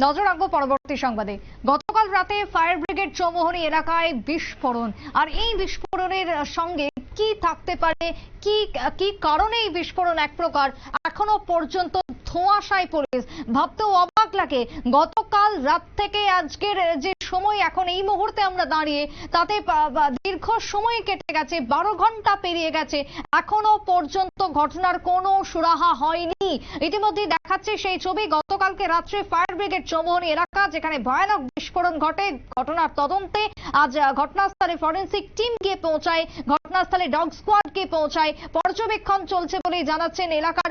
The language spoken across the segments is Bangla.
নজর রাখব পরবর্তী সংবাদে। গতকাল রাতে ফায়ার ব্রিগেড চৌমোহনী এলাকায় বিস্ফোরণ। আর এই বিস্ফোরণের সঙ্গে কি থাকতে পারে, কি কি কারণে এই বিস্ফোরণ এক প্রকার, এখনও পর্যন্ত ধোঁয়াশায় পুলিশ। ভাবতেও লাগে। গতকাল রাত থেকে আজকের যে সময় এখন এই মুহূর্তে আমরা দাঁড়িয়ে, তাতে দীর্ঘ সময় কেটে গেছে, বারো ঘণ্টা পেরিয়ে গেছে, এখনও পর্যন্ত ঘটনার কোনো সুরাহা হয়নি। ইতিমধ্যে দেখাচ্ছে সেই ছবি, গতকালকে রাত্রে ফায়ার ব্রিগেড চৌমোহনী এলাকা, যেখানে ভয়ানক বিস্ফোরণ ঘটে, ঘটনার তদন্তে আজ ঘটনাস্থলে ফরেন্সিক টিম গিয়ে পৌঁছায়, ঘটনাস্থলে ডগ স্কোয়াড গিয়ে পৌঁছায়। পর্যবেক্ষণ চলছে বলেই জানাচ্ছেন এলাকার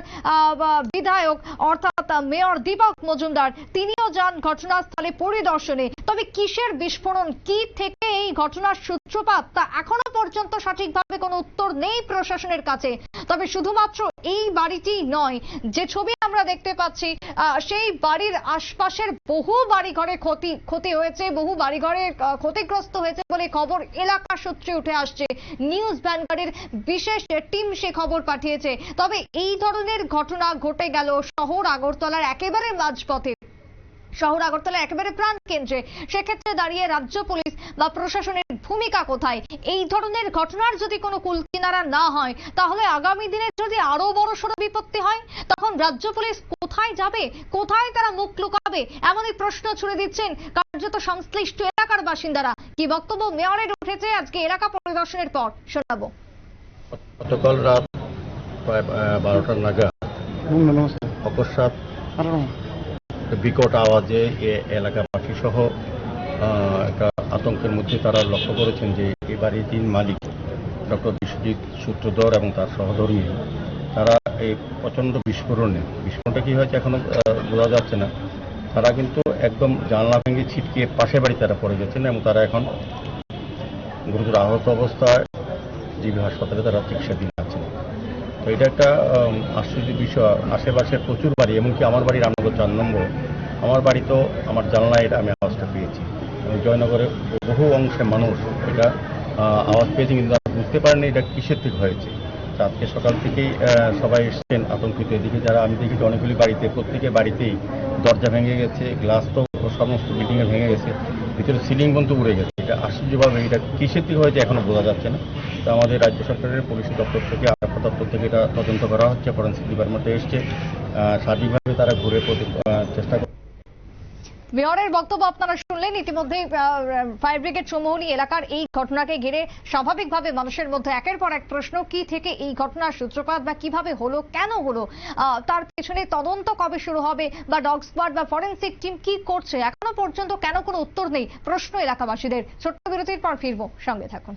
বিধায়ক, অর্থাৎ আহ, মেয়র দীপক মজুমদার তিনিও যান ঘটনাস্থলে পরিদর্শনে। তবে কিসের বিস্ফোরণ কি থেকে এই ঘটনার সূত্রপাত তা এখনও পর্যন্ত সঠিকভাবে কোনো উত্তর নেই প্রশাসনের কাছে। তবে শুধুমাত্র এই বাড়িটি নয় যে ছবি আমরা দেখতে পাচ্ছি সেই বাড়ির আশপাশের বহু বাড়িঘরে ক্ষতি ক্ষতি হয়েছে বহু বাড়িঘরে আহ, ক্ষতিগ্রস্ত হয়েছে বলে খবর এলাকা সূত্রে উঠে আসছে। নিউজ ভ্যানগাড়ির বিশেষ টিম সে খবর পাঠিয়েছে। তবে এই ধরনের ঘটনা ঘটে গেল শহর আগরতলার একেবারে মাঝপথে। শহর আগরতলা একেবারে প্রাণ কেন্দ্রে সেক্ষেত্রে দাঁড়িয়ে রাজ্য পুলিশ বা প্রশাসনের ভূমিকা কোথায়? এই ধরনের ঘটনার যদি কোনো কুলকিনারা না হয় তাহলে আগামী দিনে যদি আরও বড় সড় বিপত্তি হয় তখন রাজ্য পুলিশ কোথায় যাবে? কোথায় তারা মুখ লুকাবে? এমনই প্রশ্ন ছুড়ে দিচ্ছেন কার্যত সংশ্লিষ্ট এলাকার বাসিন্দারা। কি বক্তব্য মেয়রের উঠেছে আজকে এলাকা পরিদর্শনের পর? শোনাবো। গতকাল রাত প্রায় আহ, বারোটার নাগাদ অকস্মাৎ বিকট আওয়াজে এ এলাকাবাসী সহ একটা আতঙ্কের মধ্যে তারা লক্ষ্য করেছেন যে এই বাড়ির তিন মালিক ডক্টর বিশ্বজিৎ সূত্রধর এবং তার সহধর্মী তারা এই প্রচণ্ড বিস্ফোরণে। বিস্ফোরণটা কি হয়েছে এখনও আহ, বোঝা যাচ্ছে না। তারা কিন্তু একদম জানলা ভেঙে ছিটকে পাশে বাড়ি তারা পড়ে গেছেন এবং তারা এখন গুরুতর আহত অবস্থায় জিবি হাসপাতালে তারা চিকিৎসাধীন আছেন। তো এটা একটা আশ্চর্য বিষয়। আশেপাশে প্রচুর বাড়ি এমনকি আমার বাড়ি রামনগর চার নম্বর। আমার বাড়ি তো আমার জানলায় এটা আমি আওয়াজটা পেয়েছি এবং জয়নগরে বহু অংশে মানুষ এটা আওয়াজ পেয়েছে কিন্তু বুঝতে পারেনি এটা কিসের থেকে হয়েছে। আজকে সকাল থেকেই সবাই এসছেন আতঙ্কিত। এদিকে যারা, আমি দেখেছি অনেকগুলি বাড়িতে প্রত্যেকের বাড়িতেই দরজা ভেঙে গেছে, গ্লাস তো সমস্ত বিল্ডিংয়ে ভেঙে গেছে, ভিতরে সিলিং পর্যন্ত উড়ে গেছে। এটা আশ্চর্যভাবে এটা কিসের থেকে হয়েছে এখনও বোঝা যাচ্ছে না। তো আমাদের রাজ্য সরকারের পুলিশ দপ্তর থেকে, আরক্ষা দপ্তর থেকে এটা তদন্ত করা হচ্ছে ফরেন্সিক ডিপার্টমেন্টে এসছে। সার্বিকভাবে তারা ঘুরে চেষ্টা মেয়রের বক্তব্য আপনারা শুনলেন। ইতিমধ্যে ফায়ার ব্রিগেড চৌমোহনী এলাকার এই ঘটনাকে ঘিরে স্বাভাবিকভাবে মানুষের মধ্যে একের পর এক প্রশ্ন, কি থেকে এই ঘটনার সূত্রপাত বা কীভাবে হলো, কেন হলো? তার পেছনে তদন্ত কবে শুরু হবে বা ডগ স্কোয়াড বা ফরেন্সিক টিম কি করছে? এখনও পর্যন্ত কেন কোনো উত্তর নেই? প্রশ্ন এলাকাবাসীদের। ছোট্ট বিরতির পর ফিরবো। সঙ্গে থাকুন।